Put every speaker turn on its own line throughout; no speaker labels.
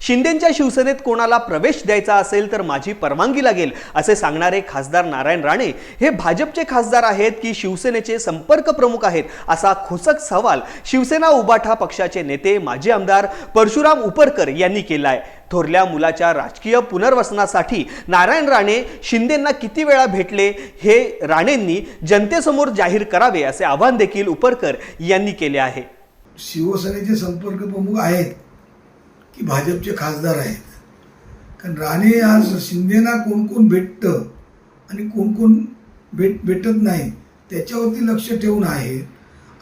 शिंदेच्या शिवसेनेत कोणाला प्रवेश द्यायचा असेल तर माझी परवानगी लागेल असे सांगणारे खासदार नारायण राणे. हे भाजपचे खासदार आहेत की शिवसेनेचे संपर्क प्रमुख आहेत असा खोचक सवाल शिवसेना उबाठा पक्षाचे नेते माजी आमदार परशुराम उपरकर यांनी केला आहे थोरल्या मुलाच्या राजकीय पुनर्वसनासाठी नारायण राणे शिंदेंना किती वेळा भेटले हे राणेंनी जनतेसमोर जाहीर करावे असे आवाहन देखील उपरकर यांनी केले आहे.
शिवसेनेचे संपर्क प्रमुख आहेत. की भाजपचे खासदार आहेत. कारण राणे आज शिंदेना कोण कोण भेटतं आणि कोण कोण भेट भेटत नाही त्याच्यावरती लक्ष ठेवून आहेत.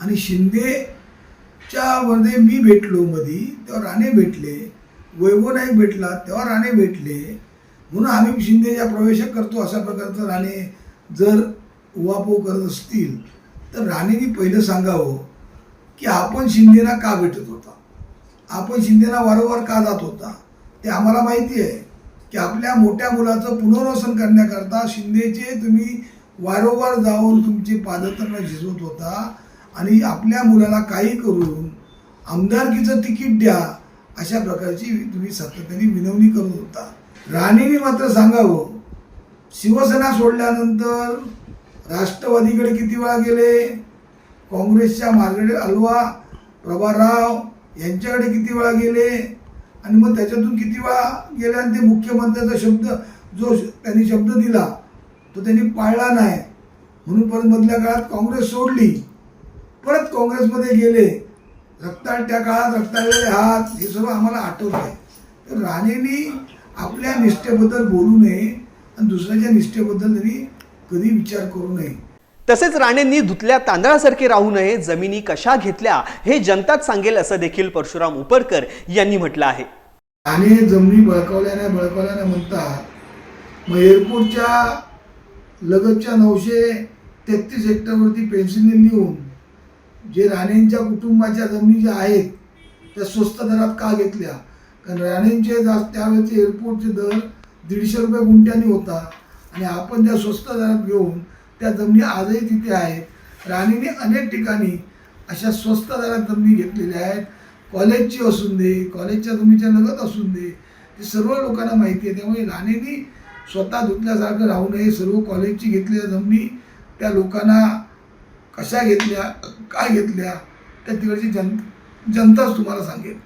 आणि शिंदेच्या मध्ये मी भेटलो मधी तेव्हा राणे भेटले वैभव नाईक भेटला तेव्हा राणे भेटले. म्हणून आम्ही शिंदेच्या प्रवेश करतो अशा प्रकारचं राणे जर उवापो करत असतील तर राणेनी पहिलं सांगावं की आपण शिंदेना का भेटत होता? आपण शिंदेना वारंवार का जात होता? ते आम्हाला माहिती आहे की आपल्या मोठ्या मुलाचं पुनर्वसन करण्याकरता शिंदेचे तुम्ही वारंवार जाऊन तुमचे पादत्रांना झिजवत होता आणि आपल्या मुलाला काही करून आमदारकीचं तिकीट द्या अशा प्रकारची तुम्ही सातत्याने विनवणी करत होता. राणेने मात्र सांगावं शिवसेना सोडल्यानंतर राष्ट्रवादीकडे किती वेळा गेले? काँग्रेसच्या मार्गरेट अल्वा प्रभाराव यांच्याकडे किती वेळा गेले? आणि मग त्याच्यातून किती वेळा गेले? आणि ते मुख्यमंत्र्याचा शब्द जो श- त्यांनी शब्द दिला तो त्यांनी पाळला नाही. म्हणून परत मधल्या काळात काँग्रेस सोडली. परत काँग्रेसमध्ये गेले. रक्ताळ त्या काळात रक्ताळलेले हात हे सर्व आम्हाला आठवत आहे तर राणेंनी आपल्या निष्ठेबद्दल बोलू नये आणि दुसऱ्याच्या निष्ठेबद्दल त्यांनी कधी विचार करू नये.
तसेच राणेंनी धुतल्या तांदळासारखे राहू नये जमिनी कशा घेतल्या हे जनताच सांगेल असं देखील परशुराम उपरकर यांनी म्हटलं आहे.
आणि जमिनी बळकावल्याने बळकावल्याने म्हणतात. मग एअरपोर्टच्या लगतच्या नऊशे तेहतीस हेक्टरवरती पेन्सिलने लिहून जे राणेंच्या कुटुंबाच्या जमिनी ज्या आहेत त्या स्वस्त दरात का घेतल्या? कारण राणेंचे जा त्यावेळेचे एअरपोर्टचे दर दीडशे रुपये गुंठ्यानी होता. आणि आपण त्या स्वस्त दरात घेऊन त्या जमिनी आजही तिथे आहेत. राणीने अनेक ठिकाणी अशा स्वस्त दरात जमिनी घेतलेल्या आहेत. कॉलेजची असून दे कॉलेजच्या जमिनीच्या लगत असून दे हे सर्व लोकांना माहिती आहे. त्यामुळे राणेंनी स्वतः धुतल्यासारखं राहू नये. सर्व कॉलेजची घेतलेल्या जमिनी त्या लोकांना कशा घेतल्या काय घेतल्या त्या तिकडची जन जनताच तुम्हाला सांगेल.